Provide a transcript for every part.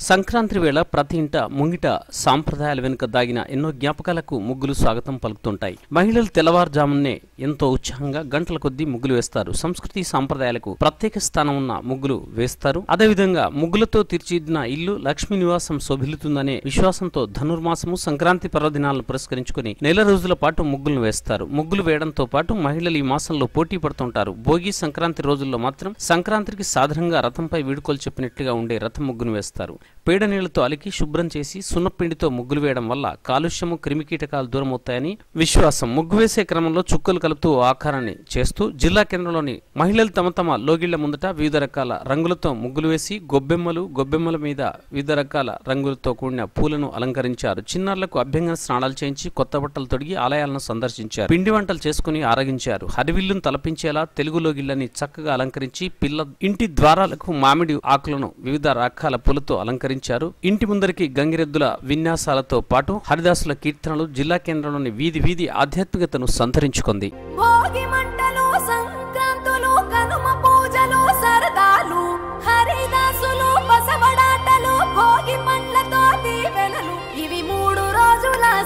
సంక్రాంతి వేళ ప్రతి ఇంట ముంగిట సాంప్రదాయాల వెనుక దాగిన ఎన్నో జ్ఞాపకాలకు ముగ్గులు స్వాగతం పలుకుతుంటాయి. మహిళలు తెల్లవారుజామునే ఎంతో ఉత్సాహంగా గంటల కొద్దీ ముగ్గులు వేస్తారు. సంస్కృతి సాంప్రదాయాలకు ప్రత్యేక స్థానం ఉన్న ముగ్గులు వేస్తారు. అదేవిధంగా ముగ్గులతో తీర్చిదిన ఇల్లు లక్ష్మీ నివాసం శోభిల్లుతుందనే విశ్వాసంతో ధనుర్మాసము సంక్రాంతి పర్వదినాలను పురస్కరించుకుని నెల రోజుల పాటు ముగ్గులను వేస్తారు. ముగ్గులు వేయడంతో పాటు మహిళలు ఈ మాసంలో పోటీ పడుతుంటారు. భోగి సంక్రాంతి రోజుల్లో మాత్రం సంక్రాంతికి సాధారణంగా రథంపై వీడుకోలు చెప్పినట్టుగా ఉండే రథం ముగ్గును వేస్తారు. పేడ నీళ్ళతో అలికి శుభ్రం చేసి సున్నపిండితో ముగ్గులు వేయడం వల్ల కాలుష్యము క్రిమికీటకాలు దూరమవుతాయని విశ్వాసం. ముగ్గు వేసే క్రమంలో చుక్కలు కలుపుతూ ఆకారాన్ని చేస్తూ జిల్లా కేంద్రంలోని మహిళలు తమ తమ లోగిళ్ళ ముందట వివిధ రకాల రంగులతో ముగ్గులు వేసి గొబ్బెమ్మలు గొబ్బెమ్మల మీద వివిధ రకాల రంగులతో కూడిన పూలను అలంకరించారు. చిన్నారులకు అభ్యంగన స్నానాలు చేయించి కొత్త బట్టలు తొడిగి ఆలయాలను సందర్శించారు. పిండి వంటలు చేసుకుని ఆరగించారు. హరివిల్లును తలపించేలా తెలుగు లోగిళ్ళని చక్కగా అలంకరించి పిల్ల ఇంటి ద్వారాలకు మామిడి ఆకులను వివిధ రకాల పూలతో అలంకరించారు ఇంటి ముందరికి గంగిరెద్దుల విన్యాసాలతో పాటు హరిదాసుల కీర్తనలు జిల్లా కేంద్రంలోని వీధి వీధి ఆధ్యాత్మికతను సంతరించుకుంది.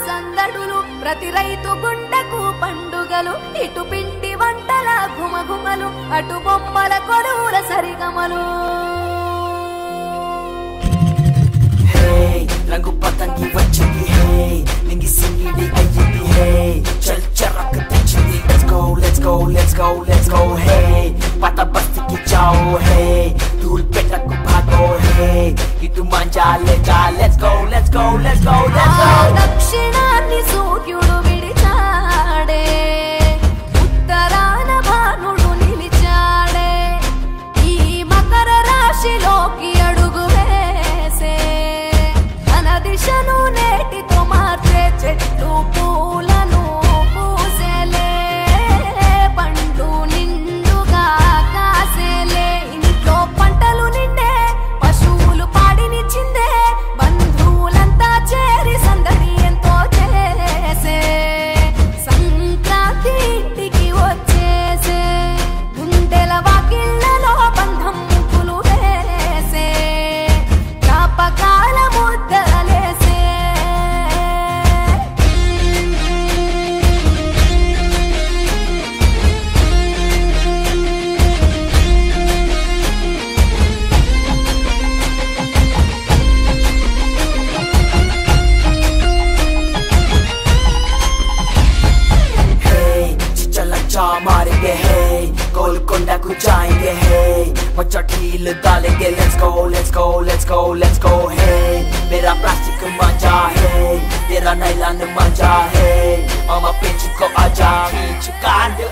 సందడులు. ప్రతి రైతు గుండెకు పండుగలు. ఇటు పిండి వంటల గుమగుమలు అటు బొమ్మల కొడువుల సరిగమలు. Hey, రంగు పతంగి వచ్చింది హే నింగి సింగిడి అయ్యింది హే చల్ చరక్ తెచ్చింది let's go let's go let's go let's go హే పత బస్తికి చాओ హే ధూల్ పెట్టకు భాగో హే ఇటు మంజా లేజా let's go let's go let's go let's ఆ గో దక్షిణాన్ని సూర్యుడు విడిచాడే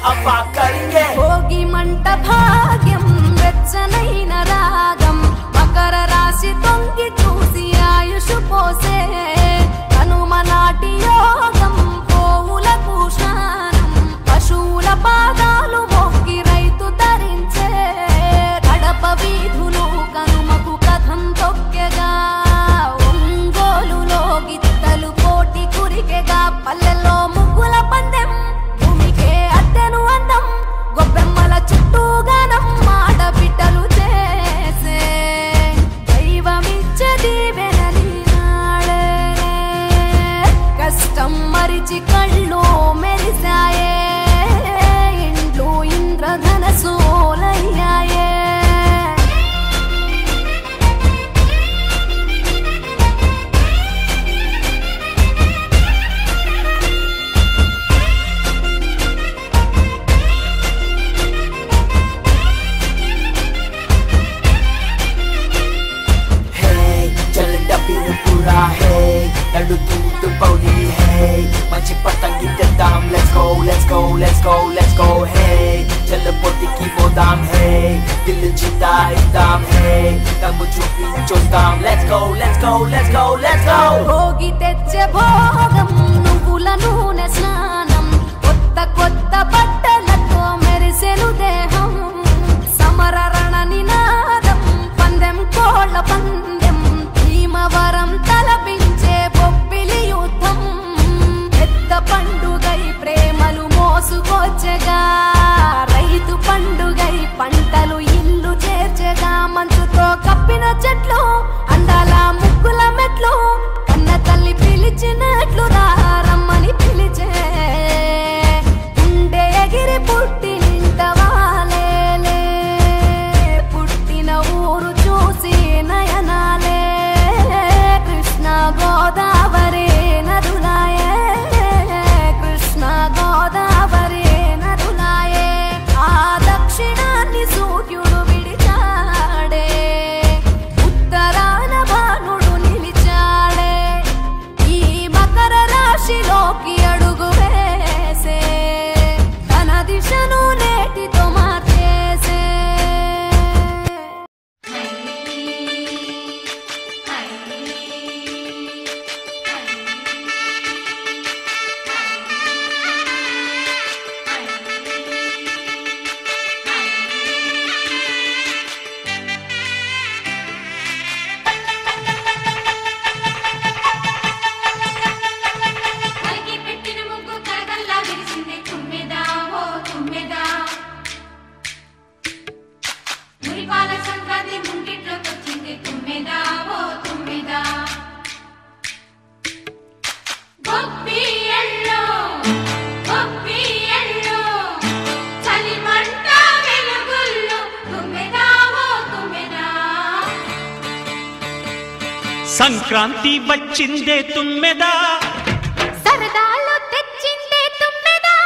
अफा करेंगे भोगी मंट भाग्यम रचनैन रा go, let's go, let's go, let's go hey Jalan poti ki bodam hey Dil jita idam hey Kamu chupi chodam Let's go, let's go, let's go, let's go Bhogi తెచ్చే భోగం నువ్వుల నూనె స్నానం కొత్త కొత్త బట్టలతో మెరిసెను దేహం సమర రణ నినాదం పందెం కోళ్ళ పందెం భీమవరం తలపించే కోసుకొచ్చగా రైతు పండుగై పంటలు ఇల్లు చేర్చగా. మంచుతో కప్పిన చెట్లు అందాల ముగ్గుల మెట్లు కన్న తల్లి పిలిచినట్లు సంక్రాంతి వచ్చిందే తుమ్మెదా. సరదాలు తెచ్చిందే తుమ్మెదా.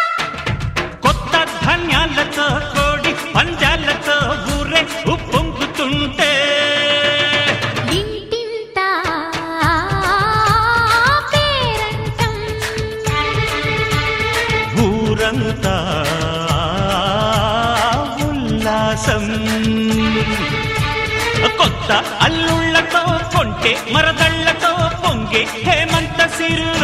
కొత్త ధాన్యాలతో కోడి పంద ఉల్లాసం. కొత్త అల్లుళ్ళతో కొంటే మరదళ్ళతో పొంగే హేమంత సిరు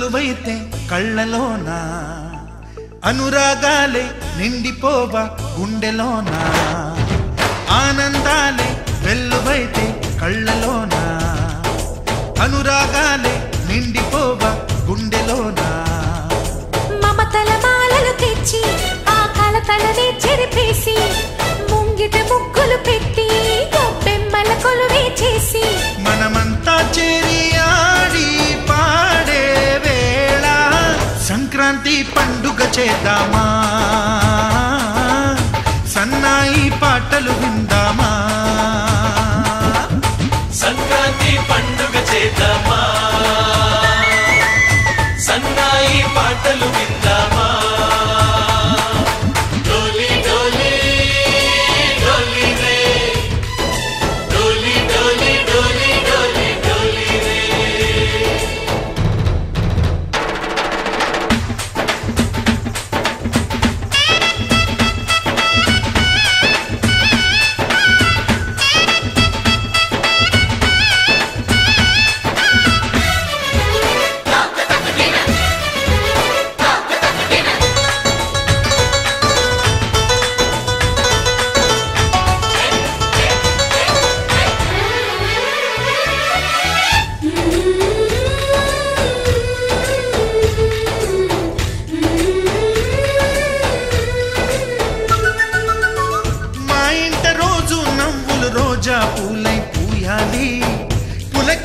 నిశ్చలువైతే కళ్ళలోనా. అనురాగాలే నిండిపోవ గుండెలోనా. ఆనందాలే వెల్లువైతే కళ్ళలోనా. అనురాగాలే నిండిపోవ గుండెలోనా. మమతల మాలలు తెచ్చి ఆ కలతలనే చెరిపేసి ముంగిట ముగ్గులు పెట్టి బొమ్మెమ్మల కొలువే చేసి పాడదామా? సన్నాయి పాటలు విందామా? సంక్రాంతి పండుగ చేద్దామా?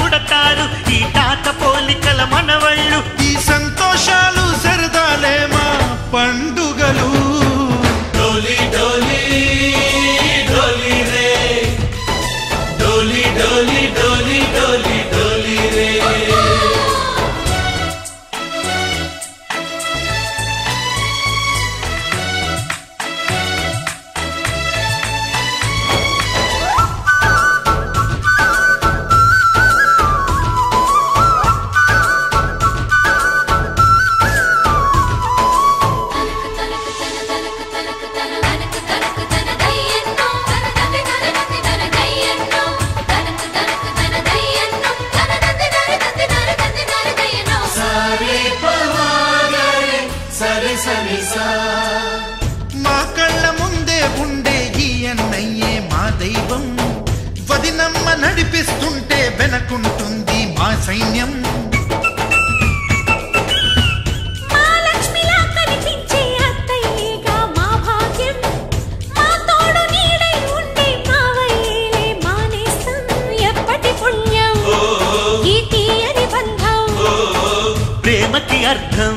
పుడతారు ఈ తాత పోలికల మనవ అర్థం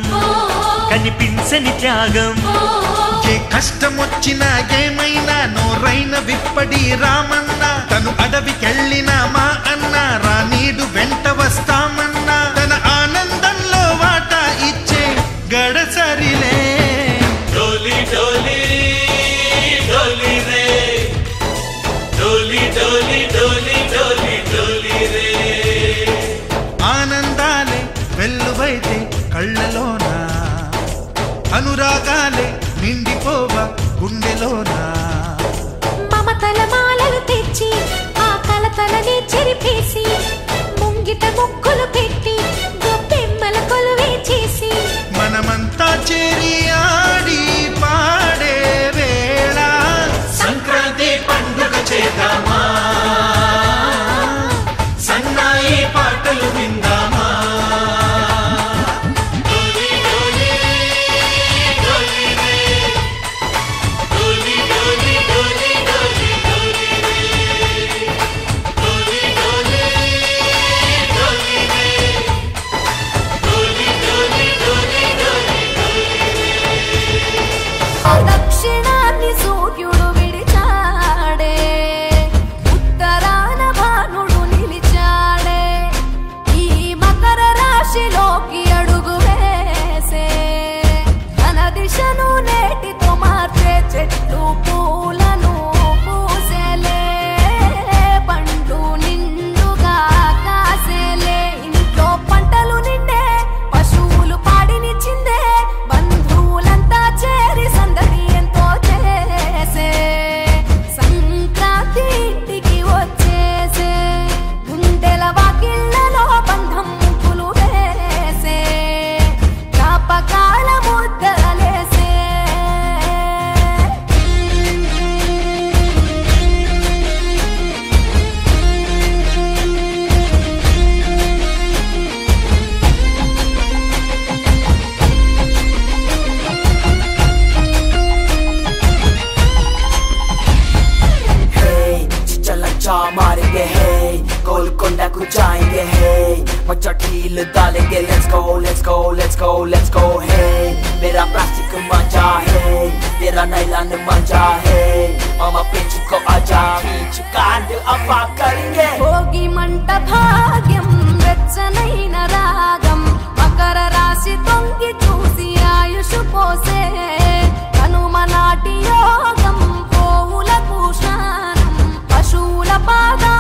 కనిపించని త్యాగం. ఏ కష్టం వచ్చినా ఏమైనా నోరైన విప్పడి రామన్నా. తను అడవికెళ్ళిన మా అన్న రానీడు వెంట వస్తామన్నా. डालेंगे let's go let's go let's go let's go hey मेरा प्लास्टिक मजा है तेरा नाइलान मजा है मामा पिंच को आजा खींच कांड अफा करेंगे భోగి మంట భాగ్యం వెచ్చనైన రాగం మకర రాశి తొంగి చూసి ఆయుష్ పోసే కనుమ నాటి యోగం పోవులకు స్నానం పశువుల పాదాలు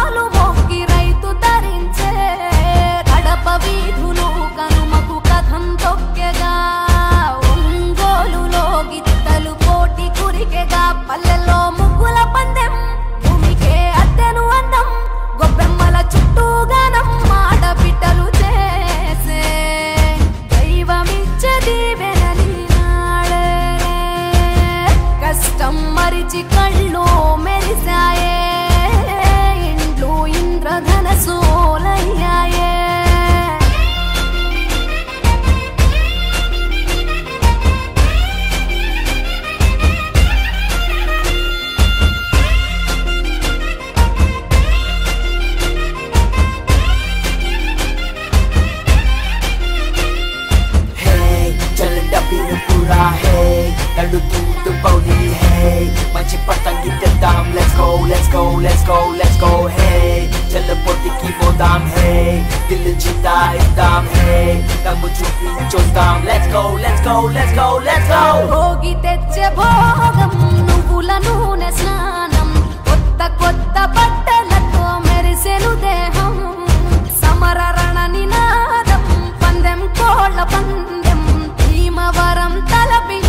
lutu bowli Hey, మంచి పతంగి తెద్దాం Let's go, let's go, let's go, let's go Hey, చల్లపోతికి పోదాం Hey, దిల్ జీతా ఇద్దాం Hey, దమ్ము చూపి చూద్దాం Let's go, let's go, let's go, let's go. Bhogi తెచ్చే భోగం నువ్వుల నూనె స్నానం. కొత్త కొత్త బట్టలతో మెరిసెను దేహం. సమర రణ నినాదం పందెం కోళ్ళ పందెం. భీమవరం తలపి